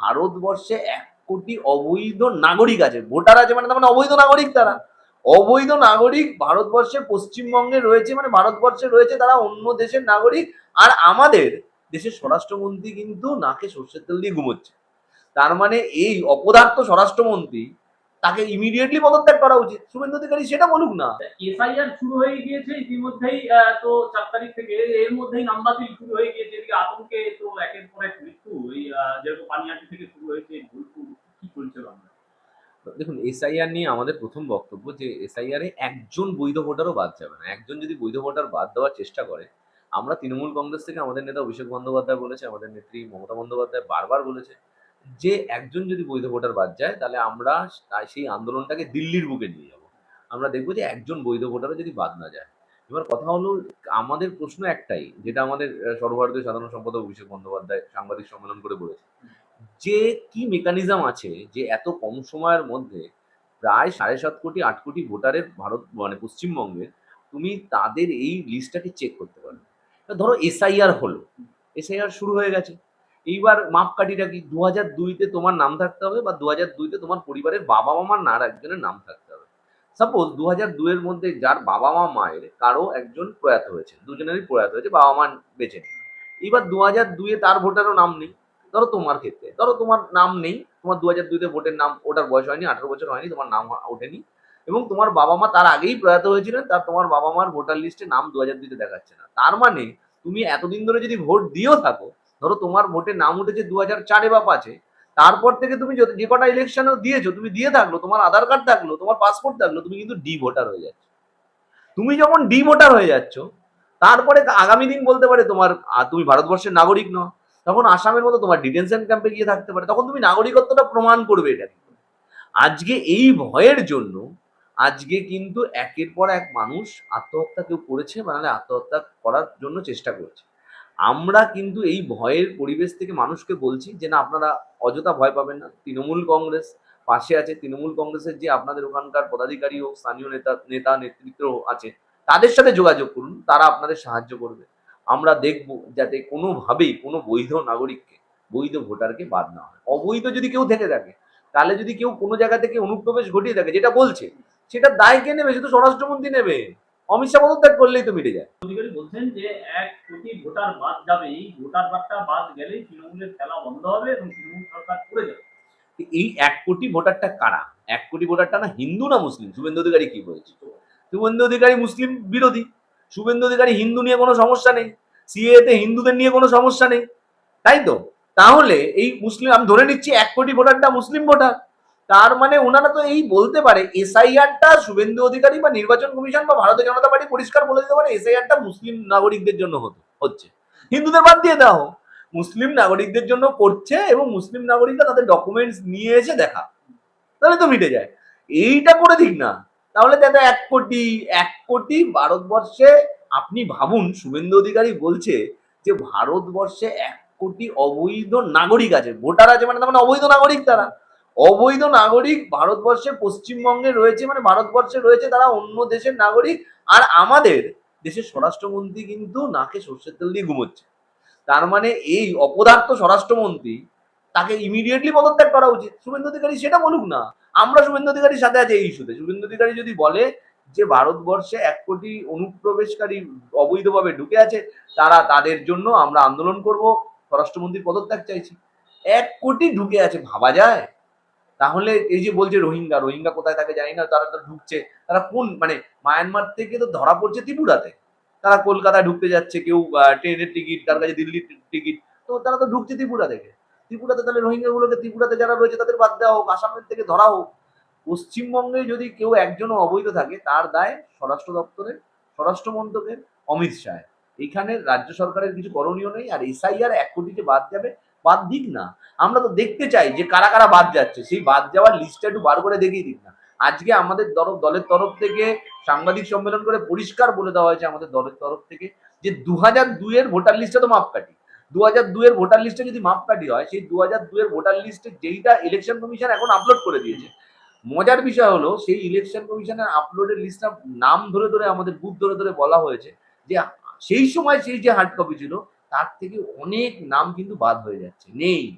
ভারতবর্ষে এক কোটি অবৈধ নাগরিক আছে। ভোটার আছে মানে তার মানে অবৈধ নাগরিক তারা। অবৈধ নাগরিক ভারতবর্ষে, পশ্চিমবঙ্গে রয়েছে মানে ভারতবর্ষে রয়েছে তারা অন্য দেশের নাগরিক। আর আমাদের দেশের স্বরাষ্ট্রমন্ত্রী কিন্তু নাকে সর্ষের তেল দিয়ে ঘুমোচ্ছে। তার মানে এই অপদার্থ স্বরাষ্ট্রমন্ত্রী তাকে ইমিডিয়েটলি পদত্যাগ করা উচিত। শুভেন্দু অধিকারী সেটা বলুক না। এসআইআর শুরু হয়ে গিয়েছে ইতিমধ্যেই তো চার তারিখ থেকে। এর মধ্যেই নাম বাতিল শুরু হয়ে গিয়েছে। এদিকে আতঙ্কে তো একের পর এক মৃত্যু। এই আহ, যেরকম পানিহাটি থেকে শুরু হয়েছে বোলপুর কি চলছে বাংলা? দেখুন এসআইআর নিয়ে আমাদের প্রথম বক্তব্য যে এসআইআর এ একজন বৈধ ভোটারও বাদ যাবে না। একজন যদি বৈধ ভোটার বাদ দেওয়ার চেষ্টা করে আমরা তৃণমূল কংগ্রেস থেকে আমাদের নেতা অভিষেক বন্দ্যোপাধ্যায় বলেছে আমাদের নেত্রী মমতা বন্দ্যোপাধ্যায় বারবার বলেছে যে একজন যদি বৈধ ভোটার বাদ যায়, তাহলে আমরা সেই আন্দোলনটাকে দিল্লির বুকে নিয়ে যাব। আমরা দেখব যে একজন বৈধ ভোটারও যদি বাদ না যায়। এবার কথা হলো, আমাদের প্রশ্ন একটাই, যেটা আমাদের সর্বভারতীয় সাধারণ সম্পাদক অভিষেক বন্দ্যোপাধ্যায় সাংবাদিক সম্মেলন করে বলেছে যে কি মেকানিজম আছে যে এত কম সময়ের মধ্যে প্রায় সাড়ে সাত কোটি, আট কোটি ভোটারের ভারত মানে পশ্চিমবঙ্গের তুমি তাদের এই লিস্টটাকে চেক করতে এবার ধরো এসআইআর হলো। এসআইআর শুরু হয়ে গেছে। এইবার মাপকাঠিটা কি? দু হাজার দুইতে তোমার নাম থাকতে হবে বা দু হাজার দুইতে তোমার পরিবারের বাবা মামার নার একজনের নাম থাকতে হবে। সাপোজ দু হাজার দুইয়ের মধ্যে যার বাবা মা মায়ের, কারও একজন প্রয়াত হয়েছে দুজনেরই প্রয়াত হয়েছে বাবা মা বেঁচে নেই। এবার দু হাজার দুইয়ে তার ভোটারও নাম নেই। ধরো তোমার ক্ষেত্রে, ধরো তোমার নাম নেই, তোমার দু হাজার দুইতে ভোটের নাম, ওটার বয়স হয়নি, আঠারো বছর হয়নি, তোমার নাম ওঠেনি এবং তোমার বাবা মা তার আগেই প্রয়াত হয়েছিলেন, তার তোমার বাবা মার ভোটার লিস্টে নাম দু হাজার দুইতে দেখাচ্ছে না। তার মানে তুমি এতদিন ধরে যদি ভোট দিয়েও থাকো ধরো তোমার ভোটে নাম উঠেছে দু হাজার চারে বা পাঁচে, তারপর থেকে তুমি যে কটা ইলেকশনও দিয়েছ, তুমি দিয়ে থাকল, তোমার আধার কার্ড থাকল, তোমার পাসপোর্ট থাকল, তুমি কিন্তু ডি ভোটার হয়ে যাচ্ছ। তুমি যখন ডি ভোটার হয়ে যাচ্ছ, তারপরে আগামী দিন বলতে পারে তোমার তুমি ভারতবর্ষের নাগরিক নও, তখন আসামের মতো তোমার ডিটেনশন ক্যাম্পে গিয়ে থাকতে পারে। তখন তুমি নাগরিকত্বটা প্রমাণ করবে এটা আজকে এই ভয়ের জন্য, আজকে কিন্তু একের পর এক মানুষ আত্মহত্যা কেউ করেছে মানে আত্মহত্যা করার জন্য চেষ্টা করছে। আমরা কিন্তু এই ভয়ের পরিবেশ থেকে মানুষকে বলছি যে, না, আপনারা অযথা ভয় পাবেন না। তৃণমূল কংগ্রেস পাশে আছে। তৃণমূল কংগ্রেসের যে আপনাদের ওখানকার পদাধিকারী হোক, স্থানীয় নেতা নেতা, নেতৃত্ব আছে, তাদের সাথে যোগাযোগ করুন। তারা আপনাদের সাহায্য করবে। আমরা দেখব যাতে কোনোভাবেই কোনো বৈধ নাগরিককে, বৈধ ভোটারকে বাদ না হয়। অবৈধ যদি কেউ থেকে থাকে, তাহলে যদি কেউ কোনো জায়গা থেকে অনুপ্রবেশ ঘটিয়ে থাকে, যেটা বলছে, সেটা দায় কে নেবে? শুধু স্বরাষ্ট্রমন্ত্রী নেবে। অমিত শাহ পদত্যাগ করলেই তো মিটে যায়। অধিকারী বলছেন যে এক কোটি ভোটার বাদ যাবে এই ভোটার বাদটা বাদ গেলেই তৃণমূলের খেলা বন্ধ হবে এবং তৃণমূল সরকার পড়ে যাবে। এই এক কোটি ভোটারটা কারা? এক কোটি ভোটারটা না হিন্দু না মুসলিম? শুভেন্দু অধিকারী কি বলছে? শুভেন্দু অধিকারী মুসলিম বিরোধী। শুভেন্দু অধিকারী হিন্দু নিয়ে কোনো সমস্যা নেই। সিএতে হিন্দুদের নিয়ে কোনো সমস্যা নেই। তাই তো? তাহলে এই মুসলিম আমি ধরে নিচ্ছি এক কোটি ভোটারটা মুসলিম ভোটার। তার মানে ওনারা তো এই বলতে পারে এসআইআরটা শুভেন্দু অধিকারী বা নির্বাচন কমিশন বা ভারতীয় জনতা পার্টি পরিষ্কার বলে দিতে পারে এসআইআরটা মুসলিম নাগরিকদের জন্য হতো, হচ্ছে। হিন্দুদের বাদ দিয়ে দাও, মুসলিম নাগরিকদের জন্য করছে এবং মুসলিম নাগরিকরা তাদের ডকুমেন্টস নিয়ে এসে দেখা, তাহলে তো মিটে যায়। এইটা করে দিক না, তাহলে দাদা এক কোটি এক কোটি ভারতবর্ষে আপনি ভাবুন, শুভেন্দু অধিকারী বলছে যে ভারতবর্ষে এক কোটি অবৈধ নাগরিক আছে, ভোটার আছে মানে তার মানে অবৈধ নাগরিক তারা। অবৈধ নাগরিক ভারতবর্ষে পশ্চিমবঙ্গে রয়েছে মানে ভারতবর্ষে রয়েছে তারা অন্য দেশের নাগরিক, আর আমাদের দেশের স্বরাষ্ট্রমন্ত্রী কিন্তু নাকে সর্ষের তেল দিয়ে ঘুমোচ্ছে। তার মানে এই অপদার্থ স্বরাষ্ট্রমন্ত্রী তাকে ইমিডিয়েটলি পদত্যাগ করা উচিত। শুভেন্দু অধিকারী সেটা বলুক না। আমরা শুভেন্দু অধিকারীর সাথে আছি এই ইস্যুতে। শুভেন্দু অধিকারী যদি বলে যে ভারতবর্ষে এক কোটি অনুপ্রবেশকারী অবৈধভাবে ঢুকে আছে, তারা তাদের জন্য আমরা আন্দোলন করব, স্বরাষ্ট্রমন্ত্রীর পদত্যাগ চাইছি। এক কোটি ঢুকে আছে, ভাবা যায়? তাহলে এই যে বলছে রোহিঙ্গা রোহিঙ্গা কোথায় থাকে জানি না, তারা তো ঢুকছে। তারা কোন মানে মায়ানমার থেকে তো ধরা পড়ছে ত্রিপুরাতে। তারা কলকাতায় ঢুকতে যাচ্ছে, কেউ ট্রেনের টিকিট, তার কাছে দিল্লির টিকিট, তো তারা তো ঢুকছে ত্রিপুরা থেকে। ত্রিপুরাতে তাহলে রোহিঙ্গাগুলোকে ত্রিপুরাতে যারা রয়েছে তাদের বাদ দেওয়া হোক, আসামের থেকে ধরা হোক। পশ্চিমবঙ্গে যদি কেউ একজনও অবৈধ থাকে, তার দায় স্বরাষ্ট্র দপ্তরের, স্বরাষ্ট্র মন্ত্রকের, অমিত শাহ এখানে রাজ্য সরকারের কিছু করণীয় নেই, আর এসআইআর এক কোটি যে বাদ যাবে। বাদ দিক না। আমরা তো দেখতে চাই যে কারা কারা বাদ যাচ্ছে। সেই বাদ যাওয়ার লিস্টটা একটু বার করে দেখিয়ে দিক না। আজকে আমাদের তরফ, দলের তরফ থেকে সাংবাদিক সম্মেলন করে পরিষ্কার বলে দেওয়া হয়েছে আমাদের দলের তরফ থেকে যে দু হাজার দুইয়ের ভোটার লিস্টটা তো মাপকাঠি। দু হাজার দুইয়ের ভোটার লিস্টে যদি মাপকাঠি হয়, সেই দু হাজার দুইয়ের ভোটার লিস্টে যেইটা ইলেকশন কমিশন এখন আপলোড করে দিয়েছে। মজার বিষয় হলো, সেই ইলেকশন কমিশনের আপলোডের লিস্টটা নাম ধরে ধরে আমাদের বুথ ধরে ধরে বলা হয়েছে যে সেই সময় সেই যে হার্ড কপি ছিল তার থেকে অনেক নাম কিন্তু বাদ হয়ে যাচ্ছে। নেই।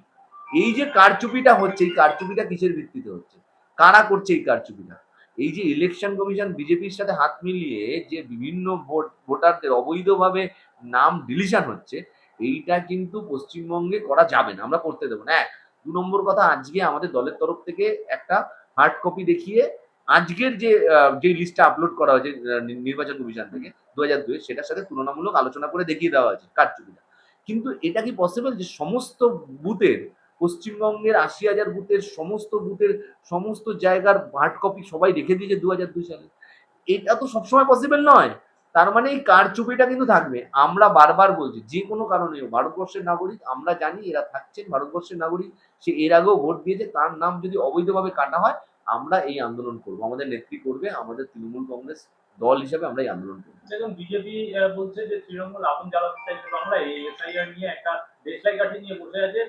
এই যে কারচুপিটা হচ্ছে, এই কারচুপিটা কিসের ভিত্তিতে হচ্ছে? কারা করছে এই কারচুপিটা? এই যে ইলেকশন কমিশন বিজেপির সাথে হাত মিলিয়ে যে বিভিন্ন ভোট, ভোটারদের অবৈধভাবে নাম ডিলিশন হচ্ছে, এইটা কিন্তু পশ্চিমবঙ্গে করা যাবে না। আমরা করতে দেবো না। এক, দু নম্বর কথা, আজকে আমাদের দলের তরফ থেকে একটা হার্ড কপি দেখিয়ে আজকের যে যে লিস্টটা আপলোড করা হয়েছে নির্বাচন কমিশন থেকে দু হাজার দুই সেটার সাথে তুলনামূলক আলোচনা করে দেখিয়ে দেওয়া হয়েছে কারচুপিটা। কিন্তু এটা কি পসিবল যে সমস্ত বুথের, পশ্চিমবঙ্গের আশি হাজার বুথের সমস্ত বুথের সমস্ত জায়গার হার্ড কপি সবাই রেখে দিয়েছে দু হাজার দুই সালে? এটা তো সবসময় পসিবল নয়। তার মানে এই কারচুপিটা কিন্তু থাকবে। আমরা বারবার বলছি, যে কোনো কারণে ভারতবর্ষের নাগরিক, আমরা জানি এরা থাকছেন ভারতবর্ষের নাগরিক, সে এর আগেও ভোট দিয়েছে, তার নাম যদি অবৈধভাবে কাটা হয় আমরা এই আন্দোলন করব। আমাদের নেত্রী করবে আমাদের তৃণমূল কংগ্রেস দল হিসেবে আমরা এই আন্দোলন করব। দেখুন বিজেপি বলছে যে তৃণমূল আগুন জ্বালাতে চাইছে বাংলা এই এসআইআর নিয়ে একটা দেশলাই কাঠি নিয়ে বসে আছে।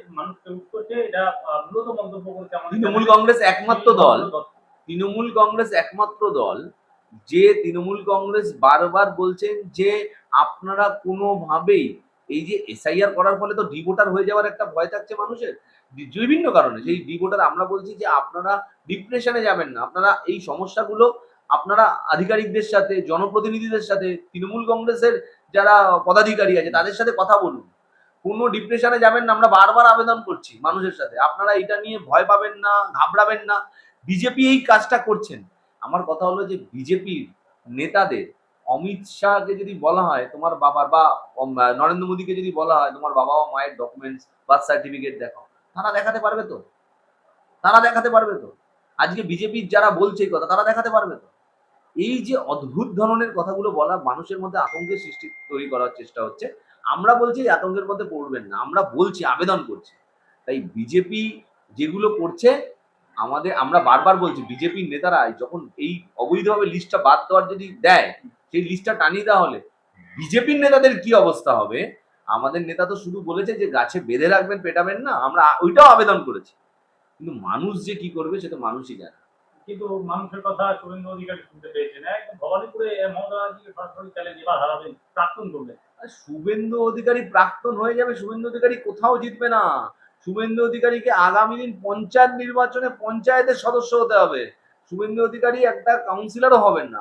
করছে এটা মূলত মন্তব্য করছে আমাদের তৃণমূল কংগ্রেস একমাত্র দল। তৃণমূল কংগ্রেস একমাত্র দল। যে তৃণমূল কংগ্রেস বারবার বলছেন যে আপনারা কোনোভাবেই এই যে এসআইআর করার ফলে তো ডিভোটার হয়ে যাওয়ার একটা ভয় থাকছে মানুষের। বিভিন্ন কারণে, সেই ডিভোটার আমরা বলছি যে আপনারা ডিপ্রেশনে যাবেন না। আপনারা এই সমস্যাগুলো আপনারা আধিকারিকদের সাথে, জনপ্রতিনিধিদের সাথে, তৃণমূল কংগ্রেসের যারা পদাধিকারী আছে, তাদের সাথে কথা বলুন। কোনো ডিপ্রেশনে যাবেন না, আমরা বারবার আবেদন করছি মানুষের সাথে। আপনারা এটা নিয়ে ভয় পাবেন না, ঘাবড়াবেন না। বিজেপি এই কাজটা করছেন। আমার কথা হলো যে বিজেপির নেতাদের, অমিত শাহকে যদি বলা হয়, তোমার বাবার বা নরেন্দ্র মোদীকে যদি বলা হয়, তোমার বাবা মায়ের ডকুমেন্টস বার্থ সার্টিফিকেট দেখাও। তারা দেখাতে পারবে তো? তারা দেখাতে পারবে তো? আজকে বিজেপির যারা বলছে এই কথা, তারা দেখাতে পারবে তো? এই যে অদ্ভুত ধরনের কথাগুলো বলা মানুষের মধ্যে আতঙ্কের সৃষ্টি তৈরি করার চেষ্টা হচ্ছে, আমরা বলছি আতঙ্কের মধ্যে পড়বেন না, আমরা বলছি, আবেদন করছি। তাই বিজেপি যেগুলো করছে, আমাদের, আমরা বারবার বলছি, বিজেপির নেতারা যখন এই অবৈধভাবে লিস্টটা বাদ দেওয়ার যদি দেয়, সেই লিস্টটা টানিয়ে দেওয়া হলে বিজেপির নেতাদের কি অবস্থা হবে? আমাদের নেতা তো শুধু বলেছে যে গাছে বেঁধে রাখবেন পেটাবেন না আমরা ওইটাও আবেদন করেছি। কিন্তু মানুষ যে কি করবে সেটা মানুষই জানে। কিন্তু মানুষের কথা শুভেন্দু অধিকারী শুনতে পেয়েছেন একদম ভবানীপুরে মমতা ব্যানার্জিকে সরাসরি চ্যালেঞ্জ এবার হারাবেন প্রাক্তন করবেন শুভেন্দু অধিকারী প্রাক্তন হয়ে যাবে শুভেন্দু অধিকারী কোথাও জিতবে না। শুভেন্দু অধিকারীকে আগামী দিন পঞ্চায়েত নির্বাচনে পঞ্চায়েতের সদস্য হতে হবে। শুভেন্দু অধিকারী একটা কাউন্সিলরও হবেন না।